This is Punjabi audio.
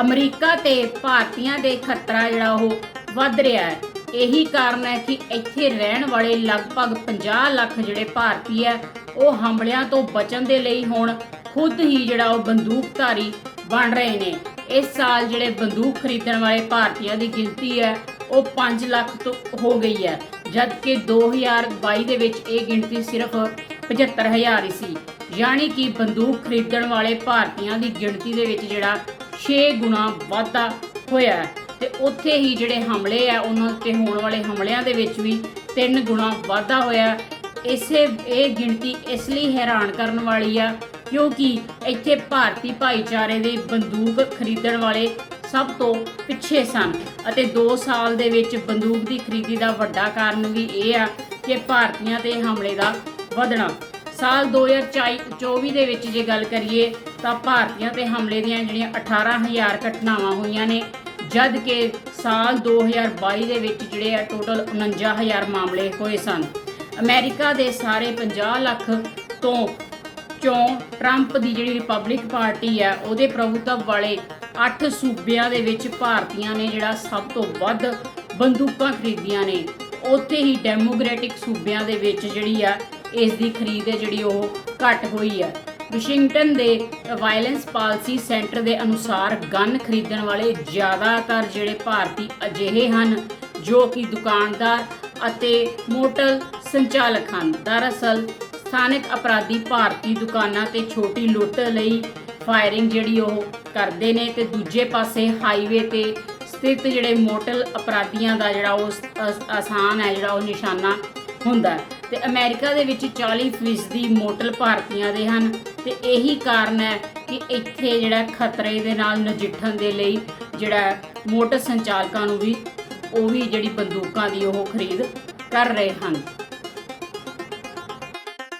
ਅਮਰੀਕਾ ਤੇ ਭਾਰਤੀਆਂ ਦੇ ਖਤਰਾ ਜਿਹੜਾ ਉਹ ਵੱਧ ਰਿਹਾ ਹੈ। ਇਹੀ ਕਾਰਨ ਹੈ ਕਿ ਇੱਥੇ ਰਹਿਣ ਵਾਲੇ ਲਗਭਗ 50 ਲੱਖ ਜਿਹੜੇ ਭਾਰਤੀ ਹੈ, ਉਹ ਹਮਲਿਆਂ ਤੋਂ ਬਚਣ ਦੇ ਲਈ ਹੁਣ ਖੁਦ ਹੀ ਜਿਹੜਾ ਉਹ ਬੰਦੂਕਧਾਰੀ ਬਣ ਰਹੇ ਨੇ। ਇਸ ਸਾਲ ਜਿਹੜੇ ਬੰਦੂਕ ਖਰੀਦਣ ਵਾਲੇ ਭਾਰਤੀਆਂ ਦੀ ਗਿਣਤੀ ਹੈ, ਉਹ 5 ਲੱਖ ਤੋਂ ਹੋ ਗਈ ਹੈ। ਜਦ ਕਿ 2022 ਦੇ ਵਿੱਚ ਇਹ ਗਿਣਤੀ ਸਿਰਫ 75000 ਹੀ ਸੀ। ਯਾਨੀ ਕਿ ਬੰਦੂਕ ਖਰੀਦਣ ਵਾਲੇ ਭਾਰਤੀਆਂ ਦੀ ਗਿਣਤੀ ਦੇ ਵਿੱਚ ਜਿਹੜਾ 6 ਗੁਣਾ ਵਾਧਾ ਹੋਇਆ ਹੈ। ਤੇ ਉੱਥੇ ਹੀ ਜਿਹੜੇ ਹਮਲੇ ਆ, ਉਹਨਾਂ ਤੇ ਹੋਣ ਵਾਲੇ ਹਮਲਿਆਂ ਦੇ ਵਿੱਚ ਵੀ 3 ਗੁਣਾ ਵਾਧਾ ਹੋਇਆ ਇਸੇ, ਇਹ ਗਿਣਤੀ ਇਸ ਲਈ ਹੈਰਾਨ ਕਰਨ ਵਾਲੀ ਆ, ਕਿਉਂਕਿ ਇੱਥੇ ਭਾਰਤੀ ਭਾਈਚਾਰੇ ਦੇ ਬੰਦੂਕ ਖਰੀਦਣ ਵਾਲੇ ਸਭ ਤੋਂ ਪਿੱਛੇ ਸਨ ਅਤੇ 2 ਸਾਲ ਦੇ ਵਿੱਚ ਬੰਦੂਕ ਦੀ ਖਰੀਦੀ ਦਾ ਵੱਡਾ ਕਾਰਨ ਵੀ ਇਹ ਆ ਕਿ ਭਾਰਤੀਆਂ ਤੇ ਹਮਲੇ ਦਾ ਵਧਣਾ ਸਾਲ 2024 ਦੇ ਵਿੱਚ ਜੇ ਗੱਲ ਕਰੀਏ ਤਾਂ ਭਾਰਤੀਆਂ ਤੇ ਹਮਲੇ ਦੀਆਂ ਜਿਹੜੀਆਂ 18000 ਘਟਨਾਵਾਂ ਹੋਈਆਂ ਨੇ, ਜਦ ਕਿ ਸਾਲ 2022 ਦੇ ਵਿੱਚ ਜਿਹੜੇ ਆ ਟੋਟਲ 49000 ਮਾਮਲੇ ਹੋਏ ਸਨ। ਅਮਰੀਕਾ ਦੇ ਸਾਰੇ 50 ਲੱਖ ਤੋਂ ਚੋਂ ਟਰੰਪ ਦੀ ਜਿਹੜੀ ਰਿਪਬਲਿਕ ਪਾਰਟੀ ਹੈ ਉਹਦੇ ਪ੍ਰਭੂਤਵ ਵਾਲੇ 8 ਸੂਬਿਆਂ ਦੇ ਵਿੱਚ ਭਾਰਤੀਆਂ ਨੇ ਜਿਹੜਾ ਸਭ ਤੋਂ ਵੱਧ ਬੰਦੂਕਾਂ ਖਰੀਦੀਆਂ ਨੇ। ਉੱਥੇ ਹੀ ਡੈਮੋਕ੍ਰੈਟਿਕ ਸੂਬਿਆਂ ਦੇ ਵਿੱਚ ਜਿਹੜੀ ਆ ਇਸ ਦੀ ਖਰੀਦ ਹੈ ਜਿਹੜੀ ਉਹ ਘਟ ਹੋਈ ਹੈ ਵਾਸ਼ਿੰਗਟਨ ਦੇ ਵਾਇਲੈਂਸ ਪਾਲਿਸੀ ਸੈਂਟਰ ਦੇ ਅਨੁਸਾਰ ਗਨ ਖਰੀਦਣ ਵਾਲੇ ਜ਼ਿਆਦਾਤਰ ਜਿਹੜੇ ਭਾਰਤੀ ਅਜਿਹੇ ਹਨ ਜੋ ਕਿ ਦੁਕਾਨਦਾਰ ਅਤੇ ਮੋਟਲ ਸੰਚਾਲਕ ਹਨ ਦਰਅਸਲ, ਸਥਾਨਕ ਅਪਰਾਧੀ ਭਾਰਤੀ ਦੁਕਾਨਾਂ ਤੇ ਛੋਟੀ ਲੁੱਟ ਲਈ ਫਾਇਰਿੰਗ ਜਿਹੜੀ ਉਹ ਕਰਦੇ ਨੇ ਤੇ ਦੂਜੇ ਪਾਸੇ ਹਾਈਵੇ ਤੇ ਸਥਿਤ ਜਿਹੜੇ ਮੋਟਲ ਅਪਰਾਧੀਆਂ ਦਾ ਜਿਹੜਾ ਉਹ ਅਸ- ਆਸਾਨ ਹੈ ਜਿਹੜਾ ਉਹ ਨਿਸ਼ਾਨਾ ਹੁੰਦਾ ਹੈ। ਤੇ ਅਮਰੀਕਾ ਦੇ ਵਿੱਚ 40% ਮੋਟਲ ਭਾਰਤੀਆਂ ਦੇ ਹਨ। ਤੇ ਇਹੀ ਕਾਰਨ ਹੈ ਕਿ ਇੱਥੇ ਜਿਹੜਾ ਖਤਰੇ ਦੇ ਨਾਲ ਨਜਿੱਠਣ ਦੇ ਲਈ ਜਿਹੜਾ ਮੋਟਰ ਸੰਚਾਲਕਾਂ ਨੂੰ ਵੀ, ਉਹ ਵੀ ਜਿਹੜੀ ਬੰਦੂਕਾਂ ਦੀ ਉਹ ਖਰੀਦ ਕਰ ਰਹੇ ਹਨ।